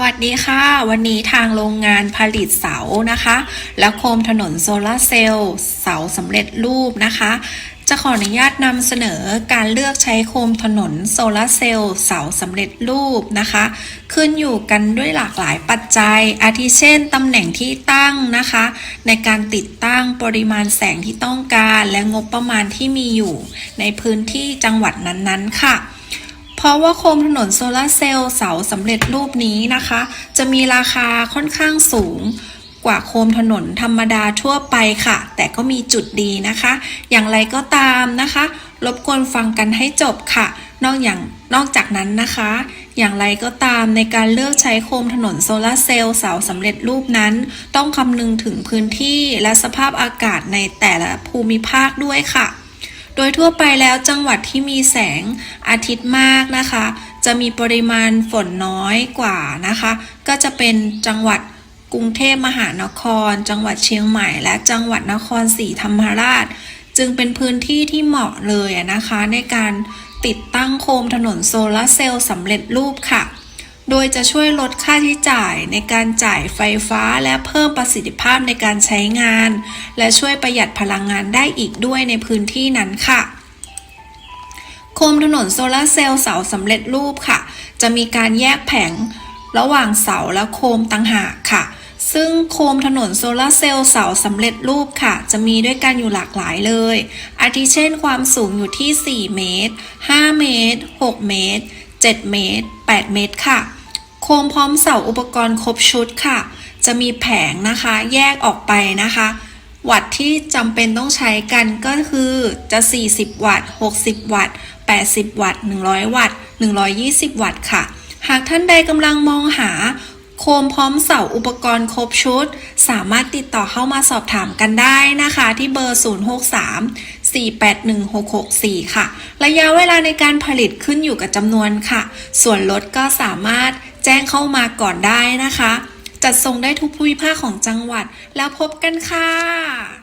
วัสดีค่ะ วันนี้ทางโรงงานผลิตเสานะคะ และโคมถนนโซลาร์เซลล์เสาสำเร็จรูปนะคะ จะขออนุญาตนำเสนอการเลือกใช้โคมถนนโซลาร์เซลล์เสาสำเร็จรูปนะคะ ขึ้นอยู่กันด้วยหลากหลายปัจจัย อาทิเช่นตำแหน่งที่ตั้งนะคะ ในการติดตั้งปริมาณแสงที่ต้องการ และงบประมาณที่มีอยู่ ในพื้นที่จังหวัดนั้นๆค่ะ เพราะว่าโคมถนนโซลาร์เซลล์เสาสำเร็จรูปนี้นะคะ จะมีราคาค่อนข้างสูงกว่าโคมถนนธรรมดาทั่วไปค่ะ แต่ก็มีจุดดีนะคะ อย่างไรก็ตามนะคะ รบกวนฟังกันให้จบค่ะ นอกอย่างนอกจากนั้นนะคะ อย่างไรก็ตามในการเลือกใช้โคมถนนโซลาร์เซลล์เสาสำเร็จรูปนั้น ต้องคำนึงถึงพื้นที่และสภาพอากาศในแต่ละภูมิภาคด้วยค่ะ โดยทั่วไปแล้วจังหวัดที่มีแสงอาทิตย์มากนะคะ จะมีปริมาณฝนน้อยกว่านะคะ ก็จะเป็นจังหวัดกรุงเทพมหานคร จังหวัดเชียงใหม่ และจังหวัดนครศรีธรรมราช จึงเป็นพื้นที่ที่เหมาะเลยนะคะ ในการติดตั้งโคมถนนโซลาร์เซลล์สำเร็จรูปค่ะ โดยจะช่วยลดค่าใช้จ่ายในการจ่ายไฟฟ้าและเพิ่มประสิทธิภาพในการใช้งาน และช่วยประหยัดพลังงานได้อีกด้วยในพื้นที่นั้นค่ะ โคมถนนโซลาร์เซลล์เสาสำเร็จรูปค่ะ จะมีการแยกแผงระหว่างเสาและโคมต่างหากค่ะ ซึ่งโคมถนนโซลาร์เซลล์เสาสำเร็จรูปค่ะ จะมีด้วยกันอยู่หลากหลายเลย อาทิเช่นความสูงอยู่ที่ 4 เมตร 5 เมตร 6 เมตร 7 เมตร 8 เมตรค่ะ โคมพร้อมเสาอุปกรณ์ครบชุดค่ะ จะมีแผงนะคะแยกออกไปนะคะ วัตต์ที่จำเป็นต้องใช้กันก็คือจะ 40 วัตต์ 60 วัตต์ 80 วัตต์ 100 วัตต์ 120 วัตต์ค่ะ หากท่านใดกำลังมองหา โคมพร้อมเสาอุปกรณ์ครบชุด สามารถติดต่อเข้ามาสอบถามกันได้นะคะ ที่เบอร์ 063 481 664 ค่ะ ระยะเวลาในการผลิตขึ้นอยู่กับจำนวนค่ะ ส่วนลดก็สามารถแจ้งเข้ามาก่อนได้นะคะ จัดส่งได้ทุกภูมิภาคของจังหวัดแล้วพบกันค่ะ